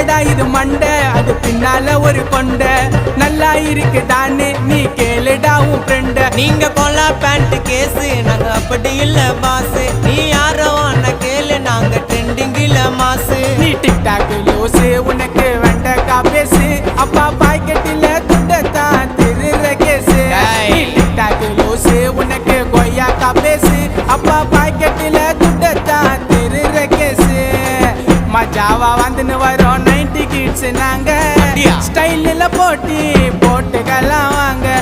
என்னடா இது மண்டை? அது பின்னால ஒரு கொண்ட. நல்லா இருக்கு தானே நீ கேளுடா உன் ஃப்ரெண்ட நீங்க கொலா பேண்ட் கேசு நாங்க அப்படி இல்ல பாஸ் நீ யாரோ அண்ணா கேளு நாங்க ட்ரெண்டிங்கில மாசு நீ டிக்டாக் லூசு உனக்கு வெண்டக்கா பேசு. அப்பா பாக்கெட்டில மஜாவா வந்துன்னு வரோம். நைன்டி கிட்ஸ் நாங்க? ஸ்டைலில் போட்டி போட்டுக்கலாம் வாங்க.